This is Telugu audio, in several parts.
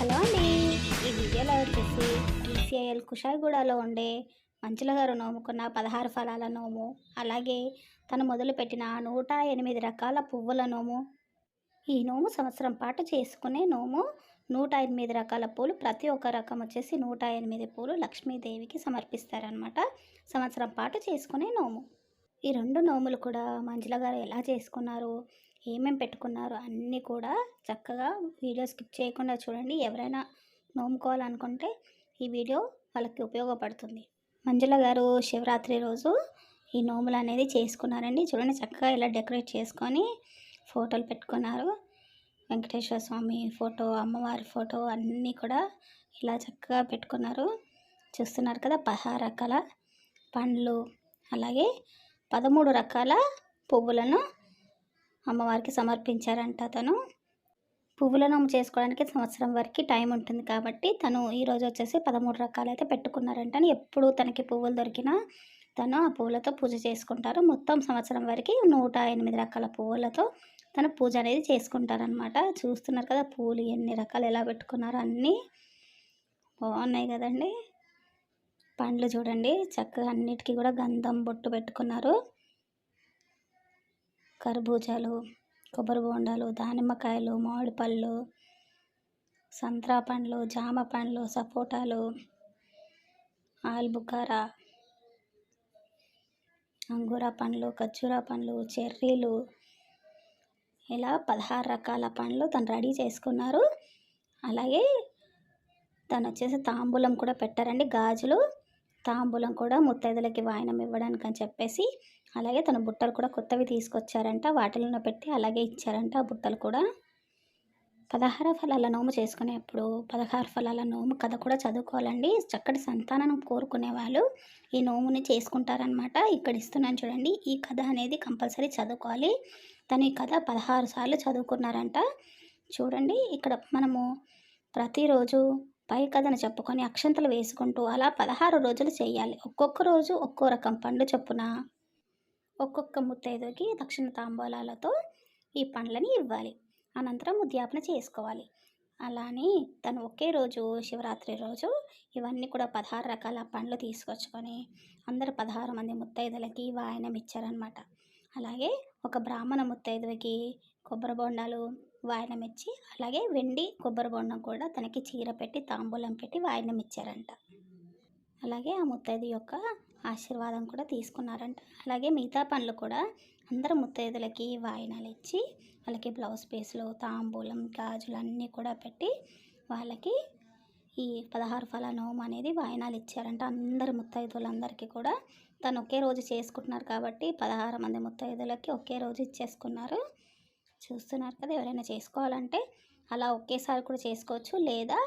హలో అండి. ఈ వీడియోలో వచ్చేసి ఈసీఐఎల్ కుషాయిగూడలో ఉండే మంచుల గారు నోముకున్న పదహారు ఫలాల నోము అలాగే తను మొదలుపెట్టిన నూట ఎనిమిది రకాల పువ్వుల నోము. ఈ నోము సంవత్సరం పాటు చేసుకునే నోము నూట ఎనిమిది రకాల పూలు ప్రతి ఒక్క రకం వచ్చేసి నూట ఎనిమిది పూలు లక్ష్మీదేవికి సమర్పిస్తారనమాట సంవత్సరం పాటు చేసుకునే నోము. ఈ రెండు నోములు కూడా మంజుల గారు ఎలా చేసుకున్నారు ఏమేమి పెట్టుకున్నారు అన్నీ కూడా చక్కగా వీడియో స్కిప్ చేయకుండా చూడండి. ఎవరైనా నోముకోవాలనుకుంటే ఈ వీడియో వాళ్ళకి ఉపయోగపడుతుంది. మంజుల గారు శివరాత్రి రోజు ఈ నోములు అనేది చేసుకున్నారండి. చూడండి చక్కగా ఇలా డెకరేట్ చేసుకొని ఫోటోలు పెట్టుకున్నారు. వెంకటేశ్వర స్వామి ఫోటో అమ్మవారి ఫోటో అన్నీ కూడా ఇలా చక్కగా పెట్టుకున్నారు. చూస్తున్నారు కదా పదహారు రకాల పండ్లు. అలాగే పదమూడు రకాల పువ్వులను అమ్మవారికి సమర్పించారంట తను. పువ్వులను అమ్ము చేసుకోవడానికి సంవత్సరం వరకు టైం ఉంటుంది కాబట్టి తను ఈరోజు వచ్చేసి పదమూడు రకాలైతే పెట్టుకున్నారంట ఎప్పుడు తనకి పువ్వులు దొరికినా తను ఆ పువ్వులతో పూజ చేసుకుంటారు. మొత్తం సంవత్సరం వరకు నూట ఎనిమిది రకాల పువ్వులతో తను పూజ అనేది చేసుకుంటారనమాట చూస్తున్నారు కదా పూలు ఎన్ని రకాలు ఎలా పెట్టుకున్నారు అన్నీ. బాగున్నాయి కదండి. పండ్లు చూడండి చక్కగా అన్నిటికీ కూడా గంధం బొట్టు పెట్టుకున్నారు. కర్బూజాలు కొబ్బరి బోండాలు దానిమ్మకాయలు మామిడి పళ్ళు సంత్రా పండ్లు జామ పండ్లు సపోటాలు ఆల్బుకారా అంగూర పండ్లు ఖర్జూర పండ్లు చెర్రీలు ఇలా పదహారు రకాల పండ్లు తను రెడీ చేసుకున్నారు. అలాగే తను వచ్చేసి తాంబూలం కూడా పెట్టారండి. గాజులు తాంబూలం కూడా ముత్తైదులకి వాయనం ఇవ్వడానికి అని చెప్పేసి అలాగే తన బుట్టలు కూడా కొత్తవి తీసుకొచ్చారంట. వాటిల్లో పెట్టి అలాగే ఇచ్చారంట ఆ బుట్టలు కూడా. పదహార ఫలాల నోము చేసుకునేప్పుడు పదహారు ఫలాల నోము కథ కూడా చదువుకోవాలండి. చక్కటి సంతానం కోరుకునే వాళ్ళు ఈ నోముని చేసుకుంటారనమాట ఇక్కడ ఇస్తున్నాను చూడండి. ఈ కథ అనేది కంపల్సరీ చదువుకోవాలి. తను ఈ కథ పదహారు సార్లు చదువుకున్నారంట. చూడండి ఇక్కడ మనము ప్రతిరోజు పై కథను చెప్పుకొని అక్షంతలు వేసుకుంటూ అలా పదహారు రోజులు చేయాలి. ఒక్కొక్క రోజు ఒక్కో రకం పండు చొప్పున ఒక్కొక్క ముత్తైదుకి దక్షిణ తాంబూలాలతో ఈ పండ్లని ఇవ్వాలి. అనంతరం ఉద్యాపన చేసుకోవాలి. అలానే తను ఒకే రోజు శివరాత్రి రోజు ఇవన్నీ కూడా పదహారు రకాల పండ్లు తీసుకొచ్చుకొని అందరు పదహారు మంది ముత్తైదులకి వాయనం ఇచ్చారనమాట అలాగే ఒక బ్రాహ్మణ ముత్తైదువుకి కొబ్బరి బొండాలు వాయనం ఇచ్చి అలాగే వెండి కొబ్బరి బొండం కూడా తనకి చీర పెట్టి తాంబూలం పెట్టి వాయనం ఇచ్చారంట. అలాగే ఆ ముత్తైదు యొక్క ఆశీర్వాదం కూడా తీసుకున్నారంట. అలాగే మిగతా పనులు కూడా అందరు ముత్తైదులకి వాయినాలు ఇచ్చి వాళ్ళకి బ్లౌజ్ పీసులు తాంబూలం గాజులు అన్నీ కూడా పెట్టి వాళ్ళకి ఈ పదహారు ఫల నోము అనేది వాయినాలు ఇచ్చారంట. అందరు ముత్తైదులందరికీ కూడా తను ఒకే రోజు చేసుకుంటున్నారు కాబట్టి పదహారు మంది ముత్తైదులకి ఒకే రోజు ఇచ్చేసుకున్నారు. చూస్తున్నారు కదా ఎవరైనా చేసుకోవాలంటే అలా ఒకేసారి కూడా చేసుకోవచ్చు. లేదా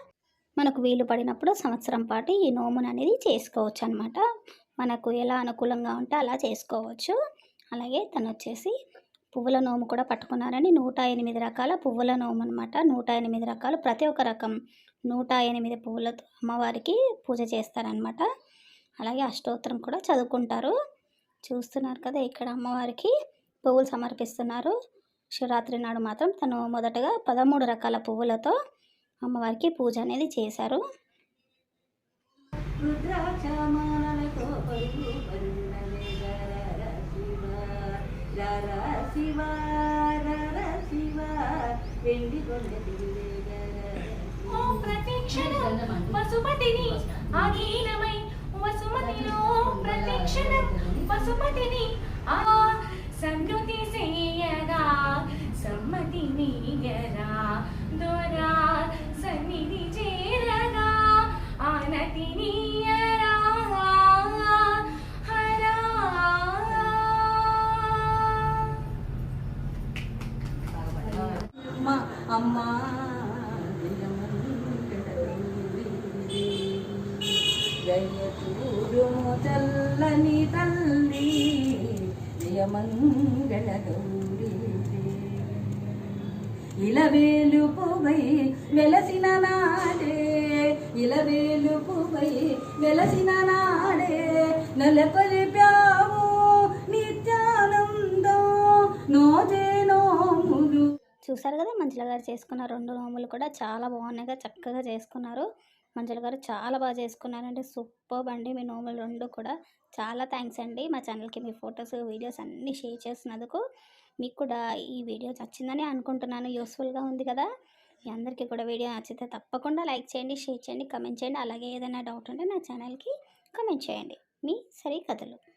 మనకు వీలు పడినప్పుడు సంవత్సరం పాటు ఈ నోమును అనేది చేసుకోవచ్చు అనమాట మనకు ఎలా అనుకూలంగా ఉంటే అలా చేసుకోవచ్చు. అలాగే తను వచ్చేసి పువ్వుల నోము కూడా పట్టుకున్నారని నూట ఎనిమిది రకాల పువ్వుల నోము అనమాట నూట ఎనిమిది రకాలు. ప్రతి ఒక్క రకం నూట ఎనిమిది పువ్వులతో అమ్మవారికి పూజ చేస్తారనమాట అలాగే అష్టోత్తరం కూడా చదువుకుంటారు. చూస్తున్నారు కదా ఇక్కడ అమ్మవారికి పువ్వులు సమర్పిస్తున్నారు. శివరాత్రి నాడు మాత్రం తను మొదటగా పదమూడు రకాల పువ్వులతో అమ్మవారికి పూజ అనేది చేశారు. రుద్రాక్షమాలతో శివ శివ వెండి ఓం ప్రతిక్షణం వసుమతిని ఆధీనమై వసుమతిలో ప్రతిక్షణం వసుమతిని ఆ సంగతి చేయగా సమ్మతి నీయరా దొరా సన్నిధి చేరగా ఆనతిని జయచూడుము చల్లని తల్లి జయమంగళ గౌరీ ఇలవేలు పువై వెలసిన నాడే ఇలవేలు పువై వెలసిన నాడే నలపలి ప్యా చూసారు కదా? మంజుల గారు చేసుకున్న రెండు నోములు కూడా చాలా బాగున్నాయిగా చక్కగా చేసుకున్నారు. మంజుల గారు చాలా బాగా చేసుకున్నారంటే సూపర్ అండి మీ నోములు రెండు కూడా. చాలా థ్యాంక్స్ అండి. మా ఛానల్కి మీ ఫొటోస్ వీడియోస్ అన్నీ షేర్ చేసినందుకు. మీకు కూడా ఈ వీడియో నచ్చిందని అనుకుంటున్నాను. యూస్ఫుల్గా ఉంది కదా? మీ అందరికీ కూడా వీడియో నచ్చితే తప్పకుండా లైక్ చేయండి షేర్ చేయండి కమెంట్ చేయండి. అలాగే ఏదైనా డౌట్ ఉంటే నా ఛానల్కి కమెంట్ చేయండి. మీ సరే కథలు